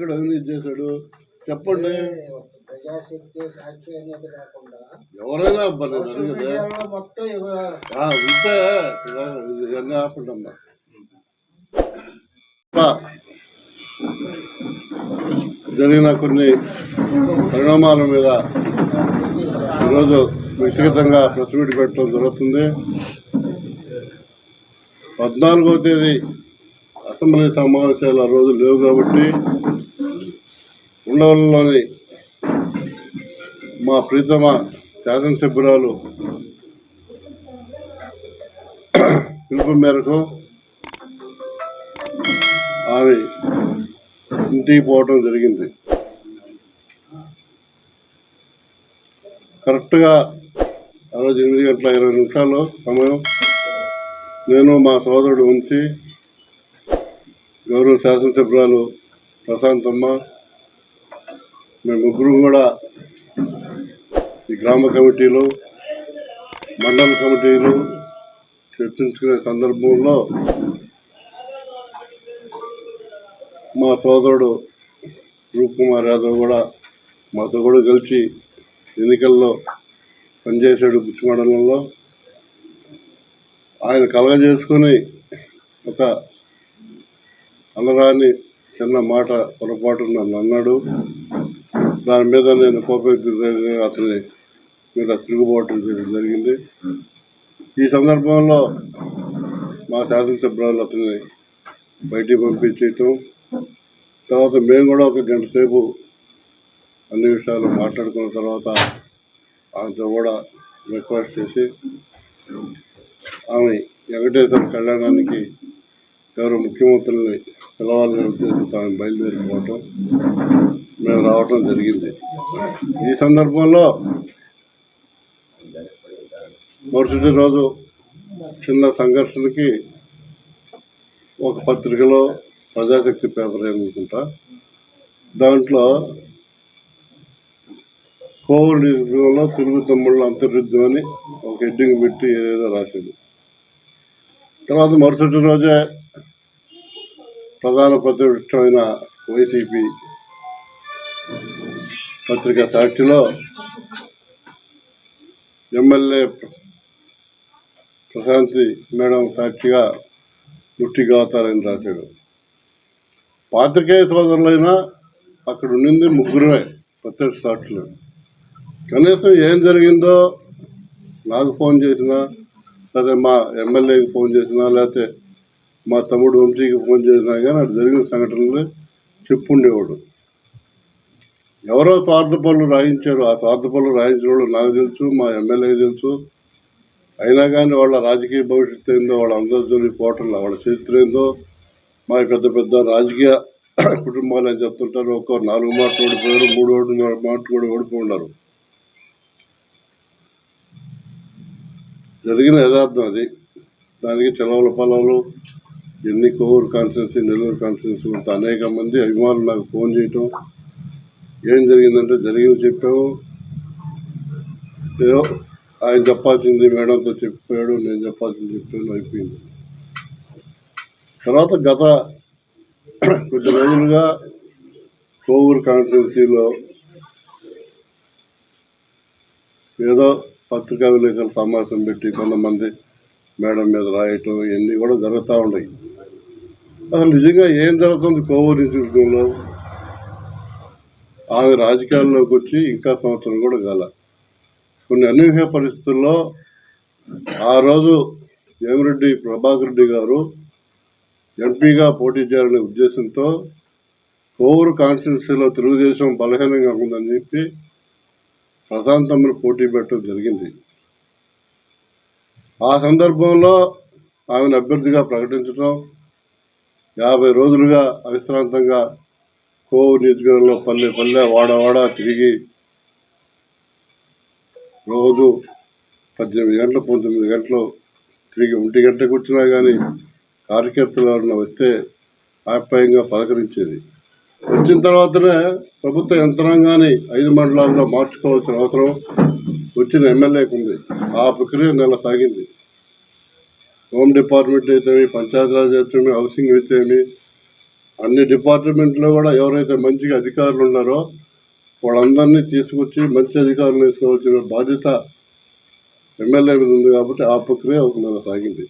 నాయకుడు అవినీతి చేశాడు? చెప్పండి. ప్రజాశక్తి సాక్షి అనేది కాకుండా ఎవరైనా మొత్తం ఉంటే ఆపండమ్మా. జరిగిన కొన్ని పరిణామాల మీద ఈరోజు వ్యక్తిగతంగా ప్రెస్ మీట్ పెట్టడం జరుగుతుంది. పద్నాలుగో తేదీ అసెంబ్లీ సమావేశాలు ఆ రోజు లేవు కాబట్టి ఉండవల్లిలోని మా ప్రీతమ శాసనసభ్యురాలు పిలుపు మేరకు ఆమె ఇంటికి పోవటం జరిగింది. కరెక్ట్గా ఆ రోజు ఎనిమిది గంటల ఇరవై నిమిషాలు సమయం నేను మా సోదరుడు ఉంచి గౌరవ శాసనసభ్యురాలు ప్రశాంతమ్మ మేము ముగ్గురు కూడా ఈ గ్రామ కమిటీలు మండల కమిటీలు చర్చించుకునే సందర్భంలో మా సోదరుడు రూప్ కుమార్ యాదవ్ కూడా మాతో కూడా కలిసి ఎన్నికల్లో పనిచేశాడు బుచ్చి మండలంలో. ఆయన కలగజేసుకొని ఒక అలరాని చిన్న మాట పొరపాటు నన్ను అన్నాడు దాని మీద నేను కోపం అతని మీద తిరుగుబాటు చేయడం జరిగింది. ఈ సందర్భంలో మా శాసనసభ్యులు అతన్ని బయటికి పంపించేయటం. తర్వాత మేము కూడా ఒక గంట సేపు అన్ని విషయాలు మాట్లాడుకున్న తర్వాత ఆమెతో కూడా రిక్వెస్ట్ చేసి ఆమె వెంకటేశ్వర కళ్యాణానికి ఎవరు ముఖ్యమంత్రుల్ని పిలవాలని ఉద్దేశంతో ఆమె బయలుదేరిపోవటం. రావటం జరిగింది. ఈ సందర్భంలో మరుసటి రోజు చిన్న సంఘర్షణకి ఒక పత్రికలో ప్రజాశక్తి పేపర్ అనుకుంటా దాంట్లో కోవిడ్ యుగంలో తెలుగు తమ్ముళ్ళు అంతర్యుద్ధం అని ఒక హెడ్డింగ్ పెట్టి ఏదేదో రాసింది తర్వాత మరుసటి రోజే ప్రధాన ప్రతిపక్షమైన వైసీపీ పత్రిక సాక్షిలో ఎమ్మెల్యే ప్రశాంతి మేడం సాక్షిగా ముట్టి గాతారని రాశాడు. పాత్రికేయ సోదరులైనా అక్కడ ఉండింది ముగ్గురే ప్రత్యక్ష సాక్షులు. కనీసం ఏం జరిగిందో నాకు ఫోన్ చేసినా లేదా మా ఎమ్మెల్యేకి ఫోన్ చేసినా లేకపోతే మా తమ్ముడు వంశీకి ఫోన్ చేసినా కానీ అక్కడ జరిగిన సంఘటనలు చెప్పుండేవాడు. ఎవరో స్వార్థ పనులు రాయించారు. ఆ స్వార్థ పనులు రాయించిన వాళ్ళు నాకు తెలుసు మా ఎమ్మెల్యే తెలుసు. అయినా కానీ వాళ్ళ రాజకీయ భవిష్యత్తు ఏందో వాళ్ళ అందరి పోవటంలో వాళ్ళ చరిత్ర ఏందో మా పెద్ద పెద్ద రాజకీయ కుటుంబాలు అని చెప్తుంటారు ఒక్కో నాలుగు మాటలు ఓడిపోయారు మూడు ఓడి మాట కూడా ఓడిపోయి జరిగిన యథార్థం అది. దానికి చెలవుల పొలాలు ఎన్ని కోవూరు కాన్స్టిట్యున్సీ నెల్లూరు కాన్స్టిట్యున్సీ అనేక మంది అభిమానులు నాకు ఫోన్ చేయటం ఏం జరిగిందంటే జరిగింది చెప్పాము. ఏదో ఆయన చెప్పాల్సింది మేడంతో చెప్పాడు నేను చెప్పాల్సింది చెప్పాను అయిపోయింది. తర్వాత గత కొద్ది రోజులుగా కోవూరు కాన్స్టిట్యున్సీలో ఏదో పత్రికా విలేకరుల సమావేశం పెట్టి కొంతమంది మేడం మీద రాయటం ఇవన్నీ కూడా జరుగుతూ ఉన్నాయి. అసలు నిజంగా ఏం జరుగుతుంది కోవూరు ఇన్స్టిట్యూషన్లో? ఆమె రాజకీయాల్లోకి వచ్చి ఇంకా సంవత్సరం కూడా గల కొన్ని అనూహ్య పరిస్థితుల్లో ఆ రోజు వేమిరెడ్డి ప్రభాకర్ రెడ్డి గారు ఎంపీగా పోటీ చేయాలనే ఉద్దేశంతో కోవూరు కాన్స్టిట్యున్సీలో తెలుగుదేశం బలహీనంగా ఉందని చెప్పి ప్రశాంతమ్మను పోటీ పెట్టడం జరిగింది. ఆ సందర్భంలో ఆమెను అభ్యర్థిగా ప్రకటించడం యాభై రోజులుగా అవిశ్రాంతంగా కోవు నియోజకవర్గంలో పల్లె పల్లె వాడవాడ తిరిగి రోజు పద్దెనిమిది గంటలు పంతొమ్మిది గంటలు తిరిగి ఒంటి గంటకు వచ్చినా కానీ కార్యకర్తలు ఎవరన్నా వస్తే ఆప్యాయంగా పలకరించేది. వచ్చిన తర్వాతనే ప్రభుత్వ యంత్రాంగాన్ని ఐదు మండలాల్లో మార్చుకోవాల్సిన అవసరం వచ్చిన ఎమ్మెల్యేకి ఉంది. ఆ ప్రక్రియ నెల సాగింది. హోమ్ డిపార్ట్మెంట్ అయితేమి పంచాయతీరాజ్ అయితేమి హౌసింగ్ అయితేమి అన్ని డిపార్ట్మెంట్లో కూడా ఎవరైతే మంచిగా అధికారులు ఉన్నారో వాళ్ళందరినీ తీసుకొచ్చి మంచి అధికారులు తీసుకోవాల్సిన బాధ్యత ఎమ్మెల్యే మీద ఉంది కాబట్టి ఆ ప్రక్రియ ఒక నెల సాగింది.